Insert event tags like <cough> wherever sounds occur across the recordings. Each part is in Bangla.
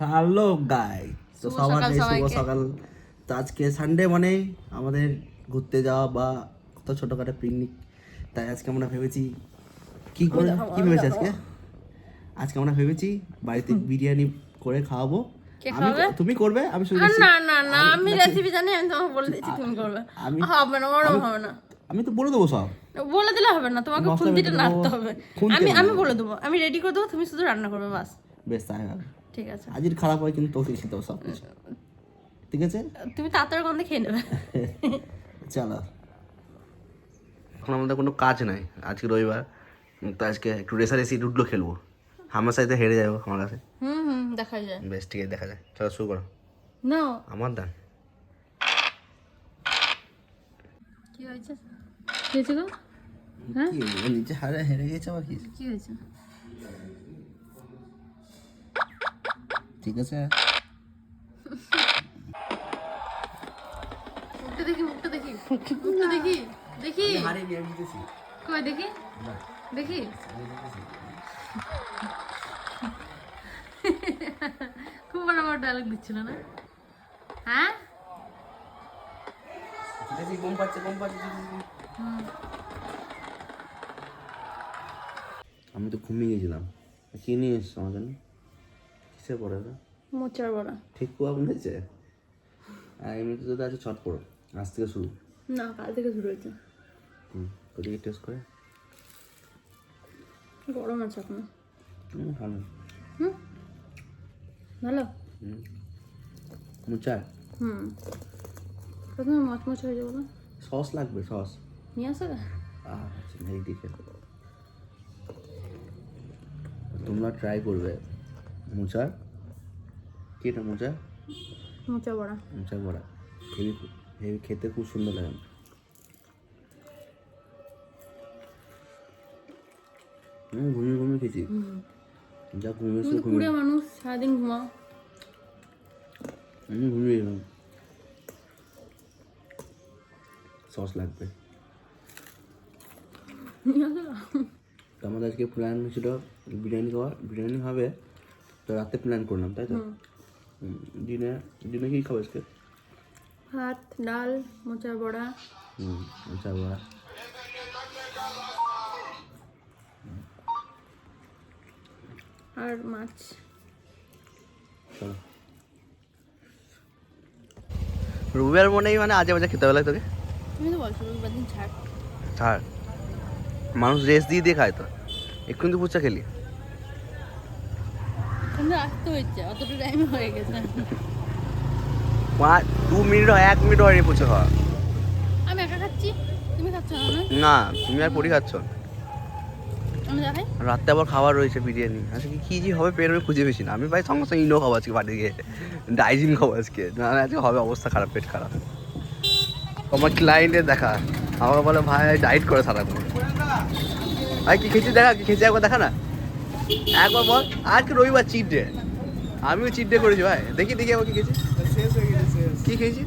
Hello guy. তো সবার শুভ সকাল। তো আজকে সানডে মানে আমাদের ঘুরতে যাওয়া বা কোথাও ছোটখাটো পিকনিক তাই আজকে আমরা ভেবেছি কি করে কি ভেবেছি আজকে? আজকে আমরা ভেবেছি বাড়িতে বিরিয়ানি করে খাওয়াবো। আমি তুমি করবে? আমি শুধু না না না আমি রেসিপি জানি আমি তোমাকে বলে দিচ্ছি তুমি করবে। আমি- হবে না ওরম হবে না। আমি তো বলে দেবো সব। বলে দিলে হবে না তোমাকে খুন্তিটা নাড়তে হবে। আমি আমি বলে দেবো আমি রেডি করে দেবো তুমি শুধু রান্না করবে বাস। বেশ তাই হবে। ঠিক আছে। আজকের খারাপ হয় কিন্তু তোকে হবে সব কিছু। ঠিক আছে? তুমি তাড়াতাড়ি গন্ধে খেয়ে নেবে। <laughs> চলো। এখন আমাদের কোনো কাজ নাই আজকে রবিবার। তো আজকে একটু রেসারেসি লুডলো খেলব। আমার সাথে হেরে যাব আমার কাছে। হুম হুম দেখা যায়। বেশ ঠিক আছে দেখা যায়। চলো শুরু করো। না। আমার দান। কি হয়েছে? কি হয়েছে গো? হ্যাঁ নিচে হারে হেরে গেছে আবার কি? কি হয়েছে? ঠিক আছে? মুখটা দেখি মুখটা দেখি। মুখটা দেখি। দেখি। হারে দিতেছি। কই দেখি? দেখি? খুব বড় বড় ডায়লগ দিচ্ছিল না? হ্যাঁ? দিতেছি কম পাচ্ছে কম পাচ্ছে আমি তো ঘুমিয়ে গেছিলাম। কি নিয়ে এসছো আমার জন্য? কিসের পড়ে না মোচার বড়া ঠিক কুয়া বলেছে আর এমনিতে তো আছে ছট পড়ো আজ থেকে শুরু। না কাল থেকে শুরু হয়েছে। হুম ওদিকে টেস্ট করে? গরম আছে এখন। হুম ভালো। হুম ভালো? হুম মোচা? হুম প্রথমে মাছ মাছ হয়ে যাব সস লাগবে সস। নিয়ে আসো? আচ্ছা এইদিকে তোমরা ট্রাই করবে। মোচার কি এটা মোচা? মোচা বড়া। মোচা বড়া। হেভি হেভি খেতে খুব সুন্দর লাগে। হুম ঘুমিয়ে ঘুমিয়ে খেয়েছি। যা ঘুমিয়েছি তুমি ঘুমিয়ে মানুষ সারাদিন ঘুমাও। হুম ঘুমিয়ে গেলাম। সস লাগবে। আমাদের আজকে প্ল্যান ছিল বিরিয়ানি খাওয়া। বিরিয়ানি হবে তো রাতে প্ল্যান করলাম তাই তো। দিনে দিনে কি খাব আজকে? ভাত ডাল মোচার বড়া। হুম আচ্ছা বড়া। আর মাছ। রবিবার মনেই মানে আজে বাজে খেতে হবে তোকে? তুমি তো বলছো রবিবার দিন ছাড়। ছাড়। মানুষ রেস্ট দিয়ে দিয়ে খায় তো। এক্ষুনি তো ফুচকা খেলি। কিন্তু আসতে হয়েছে অতটা টাইম হয়ে গেছে। পাঁচ দু মিনিট হয় এক মিনিট হয়নি ফুচকা খাওয়া আমি একা খাচ্ছি? তুমি খাচ্ছ না? তুমি আর পরি খাচ্ছ আবার খাবার রয়েছে বিরিয়ানি। আজকে কি কি হবে পেট আমি খুঁজে পেয়েছি না। আমি ভাই সঙ্গে সঙ্গে ইনো খাব আজকে বাড়ি গিয়ে। ডাইজিন খাব আজকে। না না, আজকে হবে অবস্থা খারাপ পেট খারাপ। আমার ক্লায়েন্টের দেখা। আমাকে বলে ভাই ডাইট করে সারাক্ষণ। ভাই কি খেয়েছি দেখা কি খেয়েছি একবার দেখা না? একবার বল আজকে রবিবার চিট ডে আমিও চিট ডে করেছি ভাই। দেখি দেখি আমার কি খেয়েছি। কি খেয়েছি?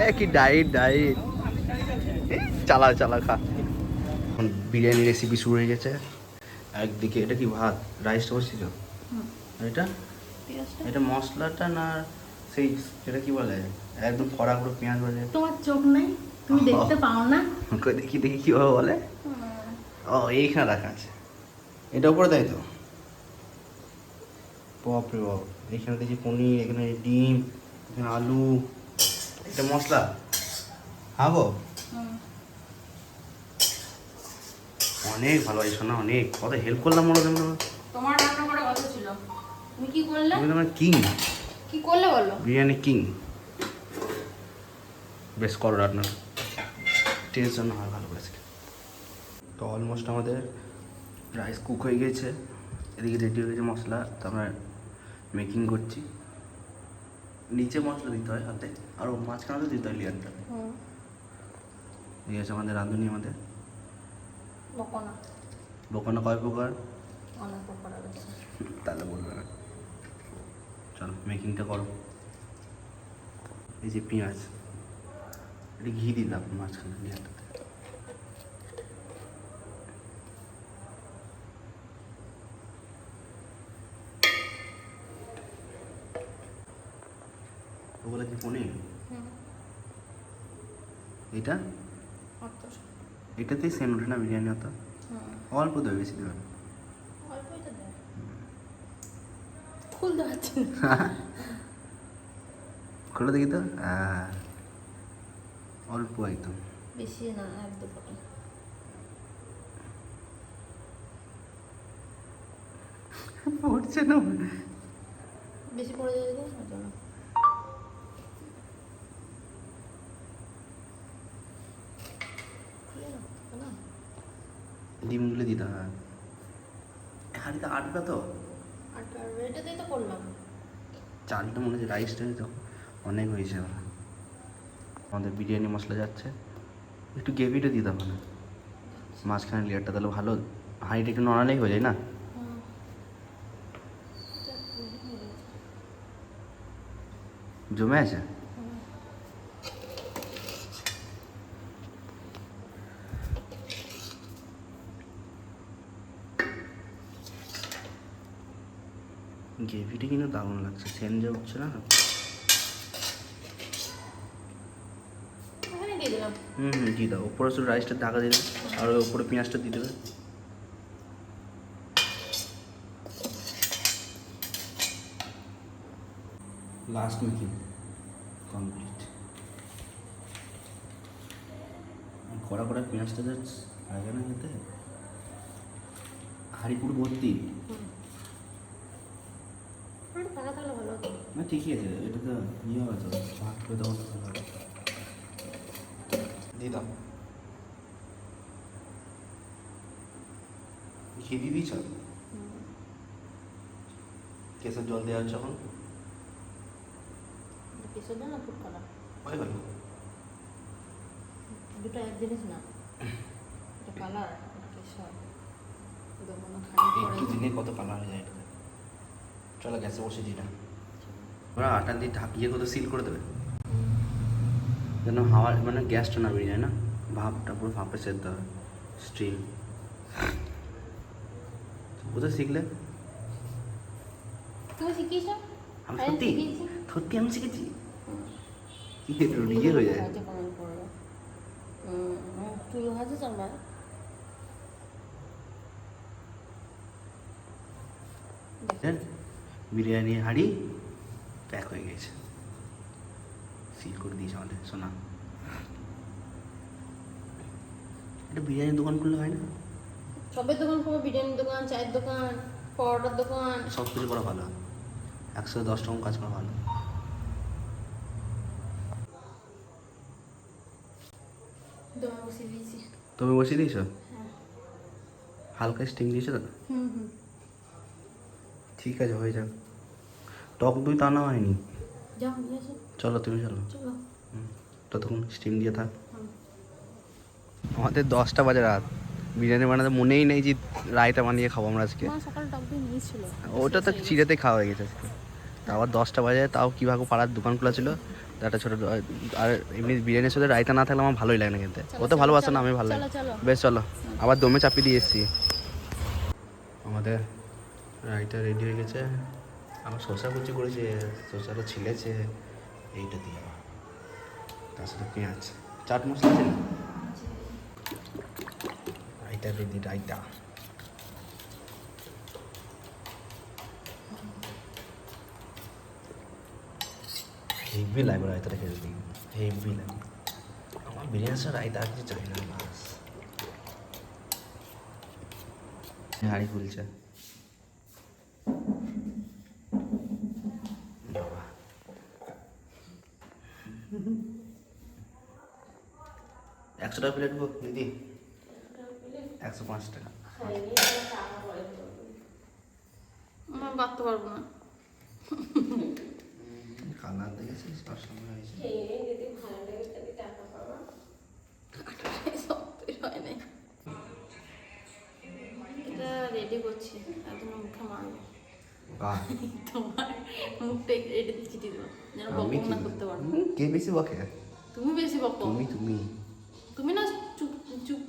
এ কি ডাইট ডাইট চালা চালা খা। এখন বিরিয়ানি রেসিপি শুরু হয়ে গেছে। একদিকে এটা কি ভাত? রাইসটা বসছিল। এটা? এটা মশলাটা না সেই যেটা কি বলে? একদম ফড়া করে পেঁয়াজ বলে তোমার চোখ নাই? তুমি দেখতে <laughs> পাও না? কই দেখি দেখি কীভাবে বলে? ও এইখানে রাখা আছে। এটা উপরে তাই তো? বাপ রে বাপ এখানে দেখছি পনির এখানে ডিম এখানে আলু এটা মশলা। হাবো হুম। অনেক ভালো হয়েছে না অনেক। কত হেল্প করলাম মনে হয় তোমার রান্না করার কথা ছিল। তুমি কি করলে? তুমি তোমার কিং কি করলে বলো? বিরিয়ানি কিং বেশ করো রান্না টেস্ট জন্য হয় ভালো করেছে। তো অলমোস্ট আমাদের রাইস কুক হয়ে গেছে এদিকে রেডি হয়ে গেছে মশলা তো আমরা মেকিং করছি। নিচে মশলা দিতে হয় হাতে আর ও মাঝখানে দিতে হয় লিয়ারটা এই আছে আমাদের রাঁধুনি আমাদের। বকো না দোকানে কয় প্রকার? অনেক রয়েছে তাহলে বলবে না। চলো মেকিংটা করো। এই যে পেঁয়াজ এটা ঘি দিলাম মাঝখানে লিয়ারটাতে ওগুলো কি হুম। এটা? এটাতেই সেম ওঠে না বিরিয়ানি হতো অল্প দেবে বেশি দেবে না। খুলতে পারছি না খুলে দেখি তো? অল্প একদম। বেশি না এক দু ফোটা উঠছে না। বেশি পড়ে যাবে তো ওর জন্য খুলে নাও, তো না ডিমগুলো দিতে হয়। হাঁড়িতে আটবে তো? এটাতেই তো করলাম। চালটা মনে হচ্ছে রাইসটা তো অনেক হয়েছে। ওরা আমাদের বিরিয়ানি মশলা যাচ্ছে। একটু গ্রেভিটা দিতে হবে না। মাঝখানে লেয়ারটা তাহলে ভালো। হাঁড়িটা একটু নড়ালেই হয়ে যায় না। জমে আছে হুম। গ্রেভিটা কিন্তু দারুণ লাগছে সেন যে উঠছে না? হুম হুম দিয়ে দাও। ওপরে শুধু রাইসটা ঢাকা দিয়ে দেবে আর ওই ওপরে পেঁয়াজটা দিয়ে দেবে। লাস্ট মেকিং কমপ্লিট কড়া কড়া পেঁয়াজটা যাচ্ছে আগে না খেতে? হাঁড়ি পুরো ভর্তি হুম একটু ফাঁকা থাকলে ভালো হতো না ঠিকই আছে এটা তো ইয়ে হবে তো ভাত করে দেওয়া তো ভালো হবে দিয়ে দাও। ঘি দিয়ে দিয়েছ? হুম। কেসের জল দেওয়া হচ্ছে এখন? না হয়ে দুটো এক জিনিস না। এটা কালার কেশর। মনে খালি একটু দিলে কত কালার হয়ে যায় চলো গ্যাসে বসে দিই না। ওরা আটা দিয়ে ঢাকিয়ে কত সিল করে দেবে। যেন হাওয়া মানে গ্যাসটা না বেরিয়ে যায় না? ভাপটা পুরো ভাপে সেদ্ধ হবে স্টিম কোথায় শিখলে। তুমি শিখিয়েছ? আমি সত্যি? সত্যি আমি শিখেছি? ইয়ে হয়ে যায়। বিরিয়ানি হাঁড়ি প্যাক হয়ে গেছে। সিল করে দিয়েছে আমাদের সোনা। এটা বিরিয়ানির দোকান খুললে হয় না? সবের দোকান করব বিরিয়ানির দোকান চায়ের দোকান পরোটার দোকান। সব কিছু করা ভালো। একশো দশ টাকা কাজ করা ভালো। তুমি বসিয়ে দিয়েছ? হ্যাঁ। হালকা স্টিম দিয়েছ তো? হুম হুম। ঠিক আছে হয়ে যাক টক দই তা না হয়নি? চলো তুমি চলো। ততক্ষণ স্টিম দিয়ে থাক। আমাদের দশটা বাজে রাত। বিরিয়ানি বানাতে মনেই নেই যে রায়তা বানিয়ে খাব আমরা আজকে। ওটা তো চিড়েতে খাওয়া হয়ে গেছে আজকে। তা আবার দশটা বাজে তাও কীভাবে পাড়ার দোকান খোলা ছিল। একটা ছোটো আর এমনি বিরিয়ানির সাথে রায়তা না থাকলে আমার ভালোই লাগে না খেতে। ও তো ভালোবাসে না আমি ভালো লাগে। বেশ চলো। আবার দমে চাপিয়ে দিয়ে এসছি। আমাদের রাইটা রেডি হয়ে গেছে। আমার শসা কুচি করেছে শসাটা ছিলেছে, এইটা দিয়ে তার সাথে পেঁয়াজ। চাট মশলা আছে না? রাইতা রেডি রাইতা হেভি লাগবে রায়তাটা খেতে। দিই হেভি লাগবে। আমার বিরিয়ানির সাথে রায়তা আর কিছু চাই না, বাস। হাড়ি খুলছে। একশো টাকা প্লেট দিদি। একশো পাঁচ টাকা। বাঁধতে পারব না। কালার দেখেছিস তার হয়েছে। এটা রেডি করছি একদম মুখে মারবো না করতে পারো। কে বেশি বকে? তুমি বেশি তুমি তুমি। না চুপ চুপ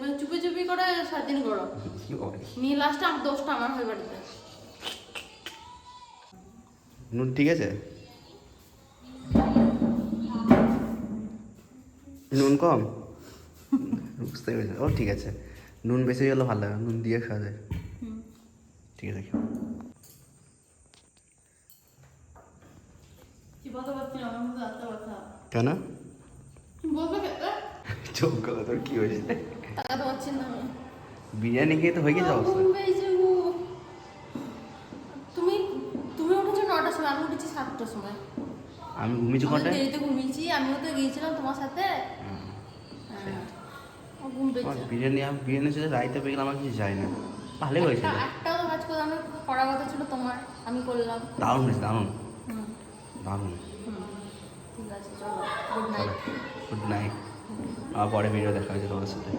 মানে চুপি করে করো। নিয়ে লাস্টে দোষটা আমার হয়ে নুন ঠিক আছে? নুন কম? বুঝতে পেরেছি। ও ঠিক আছে। নুন বেশি গেলে ভালো লাগে। নুন দিয়ে খাওয়া যায়। ঠিক আছে কেন? চোখ গলা তোর কি হয়েছে? বিরিয়ানি খেয়ে তো হয়ে গেছে অবস্থা। তুমি তুমি উঠেছো নটার সময় আমি উঠেছি সাতটার সময়। আমি ঘুমিয়েছি আমি কটায় দেরিতে ঘুমিয়েছি আমিও তো গিয়েছিলাম তোমার সাথে। হ্যাঁ বিরিয়ানি আমি সাথে পেয়ে গেলে আমার কিছু যায় না। ভালোই একটাও তো কাজ করলাম করার কথা ছিল তোমার আমি করলাম। দারুণ হয়েছে দারুণ। গুড নাইট গুড নাইট আবার পরে ভিডিও দেখা হয়েছে তোমার সাথে।